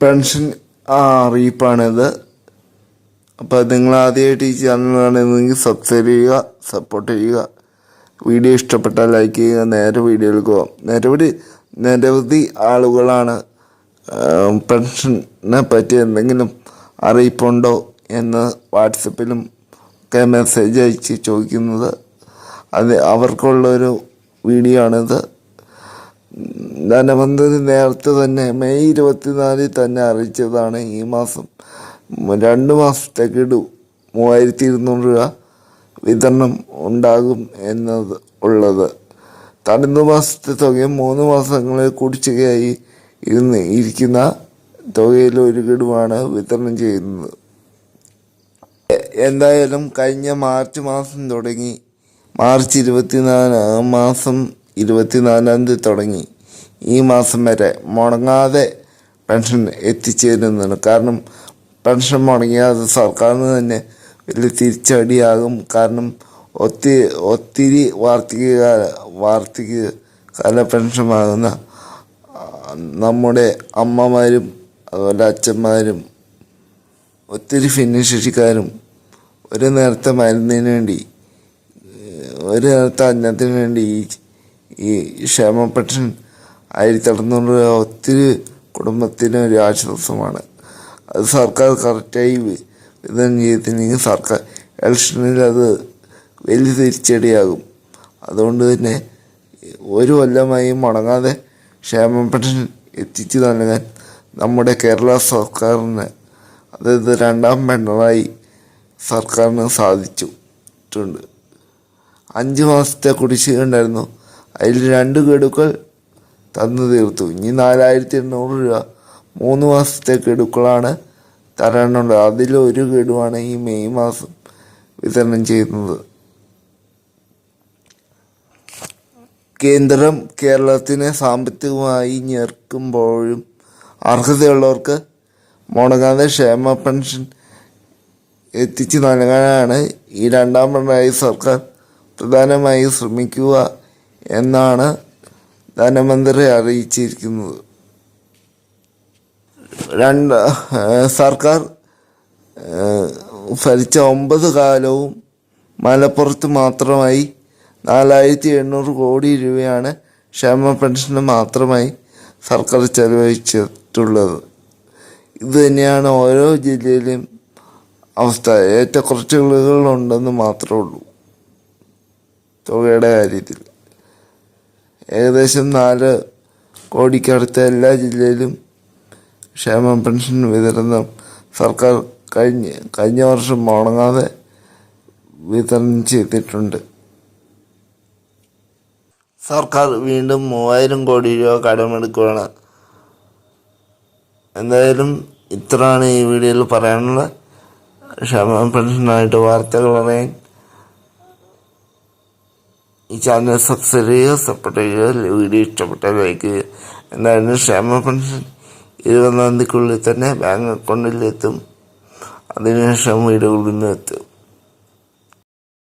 Pension അറിയിപ്പാണിത്. അപ്പോൾ നിങ്ങൾ ആദ്യമായിട്ട് ഈ ചാനൽ കാണുന്നെങ്കിൽ സബ്സ്ക്രൈബ് ചെയ്യുക സപ്പോർട്ട് ചെയ്യുക. വീഡിയോ ഇഷ്ടപ്പെട്ടാൽ ലൈക്ക് ചെയ്യുക. നേരെ വീഡിയോയിലേക്ക് പോകാം നിരവധി നിരവധി ആളുകളാണ് പെൻഷനെ പറ്റി എന്തെങ്കിലും അറിയിപ്പുണ്ടോ എന്ന് വാട്സപ്പിലും ഒക്കെ മെസ്സേജ് അയച്ച് ചോദിക്കുന്നത്. അത് അവർക്കുള്ളൊരു വീഡിയോ ആണിത്. ധനമന്ത്രി നേരത്തെ തന്നെ മെയ് ഇരുപത്തിനാലിൽ തന്നെ അറിയിച്ചതാണ് ഈ മാസം. രണ്ട് മാസത്തേക്ക് ഇടു. മൂവായിരത്തി ഇരുന്നൂറ് രൂപ വിതരണം ഉണ്ടാകും എന്നത് ഉള്ളത്. തടുന്ന മാസത്തെ തുകയും മൂന്ന് മാസങ്ങളിൽ കുടിശ്ശികയായി ഇരുന്ന് ഇരിക്കുന്ന തുകയിൽ ഒരു ഗഡുവാണ് വിതരണം ചെയ്യുന്നത്. എന്തായാലും കഴിഞ്ഞ മാർച്ച് മാസം തുടങ്ങി. മാർച്ച് ഇരുപത്തിനാല് മാസം ഇരുപത്തിനാലാം തീയതി തുടങ്ങി. ഈ മാസം വരെ മുടങ്ങാതെ പെൻഷൻ എത്തിച്ചേരുന്നതാണ്. കാരണം പെൻഷൻ മുടങ്ങിയാൽ സർക്കാരിന് തന്നെ വലിയ തിരിച്ചടിയാകും. കാരണം ഒത്തിരി ഒത്തിരി വാർഷിക വാർഷിക കാല പെൻഷൻ വാങ്ങുന്ന നമ്മുടെ അമ്മമാരും അതുപോലെ അച്ഛന്മാരും ഒത്തിരി ഭിന്നശേഷിക്കാരും ഒരു നേരത്തെ മരുന്നിന് വേണ്ടി ഒരു നേരത്തെ അന്നത്തിന് വേണ്ടി ഈ ക്ഷേമ പെൻഷൻ ആയിരത്തി അറുന്നൂറ് രൂപ ഒത്തിരി കുടുംബത്തിന് ഒരു ആശ്വാസമാണ്. അത് സർക്കാർ കറക്റ്റായി വിതരണം ചെയ്തില്ലെങ്കിൽ സർക്കാർ ഇലക്ഷനിൽ അത് വലിയ തിരിച്ചടിയാകും അതുകൊണ്ട് തന്നെ ഒരു കൊല്ലമായി മുടങ്ങാതെ ക്ഷേമ പെൻഷൻ എത്തിച്ചു നൽകാൻ നമ്മുടെ കേരള സർക്കാരിന് അതായത് രണ്ടാം പിണറായി സർക്കാരിന് സാധിച്ചിട്ടുണ്ട്. അഞ്ച് മാസത്തെ കുടിശ്ശിക ഉണ്ടായിരുന്നു. അതിൽ രണ്ട് ഗഡുക്കൾ തന്നു തീർത്തു. ഇനി നാലായിരത്തി എണ്ണൂറ് രൂപ. മൂന്ന് മാസത്തെ ഗഡുക്കളാണ് തരാനുള്ളത് അതിൽ ഒരു ഗഡുവാണ് ഈ മെയ് മാസം വിതരണം ചെയ്യുന്നത്. കേന്ദ്രം കേരളത്തിനെ സാമ്പത്തികമായി ഞെർക്കുമ്പോഴും അർഹതയുള്ളവർക്ക് മുടങ്ങാതെ ക്ഷേമ പെൻഷൻ എത്തിച്ചു നൽകാനാണ് ഈ രണ്ടാം പിണറായി സർക്കാർ പ്രധാനമായി ശ്രമിക്കുക എന്നാണ് ധനമന്ത്രി അറിയിച്ചിരിക്കുന്നത്. രണ്ട് സർക്കാർ ഭരിച്ച ഒമ്പത് കാലവും മലപ്പുറത്ത് മാത്രമായി നാലായിരത്തി എണ്ണൂറ് കോടി രൂപയാണ് ക്ഷേമ പെൻഷന് മാത്രമായി സർക്കാർ ചെലവഴിച്ചിട്ടുള്ളത്. ഇത് തന്നെയാണ് ഓരോ ജില്ലയിലും അവസ്ഥ. ഏറ്റക്കുറച്ചിലുകളുണ്ടെന്ന് മാത്രമേ ഉള്ളൂ. തുകയുടെ കാര്യത്തിൽ. ഏകദേശം നാല് കോടിക്കടുത്ത എല്ലാ ജില്ലയിലും ക്ഷേമ പെൻഷൻ വിതരണം സർക്കാർ കഴിഞ്ഞ കഴിഞ്ഞ വർഷം മുടങ്ങാതെ വിതരണം ചെയ്തിട്ടുണ്ട്. സർക്കാർ വീണ്ടും മൂവായിരം കോടി രൂപ കടമെടുക്കുകയാണ്. എന്തായാലും ഇത്രയാണ് ഈ വീഡിയോയിൽ പറയാനുള്ളത്. ക്ഷേമ പെൻഷനായിട്ട് വാർത്തകൾ അറിയാൻ ഈ ചാനൽ സബ്സ്ക്രൈബ് ചെയ്യുക സപ്പോർട്ട് ചെയ്യുക വീഡിയോ ഇഷ്ടപ്പെട്ടാൽ ലൈക്ക് ചെയ്യുക. എന്തായാലും ക്ഷേമ പെൻഷൻ ഇരുപതാം തീയതിക്കുള്ളിൽ തന്നെ ബാങ്ക് അക്കൗണ്ടിൽ എത്തും. അതിനുശേഷം വീടുകളിൽ നിന്ന് എത്തും.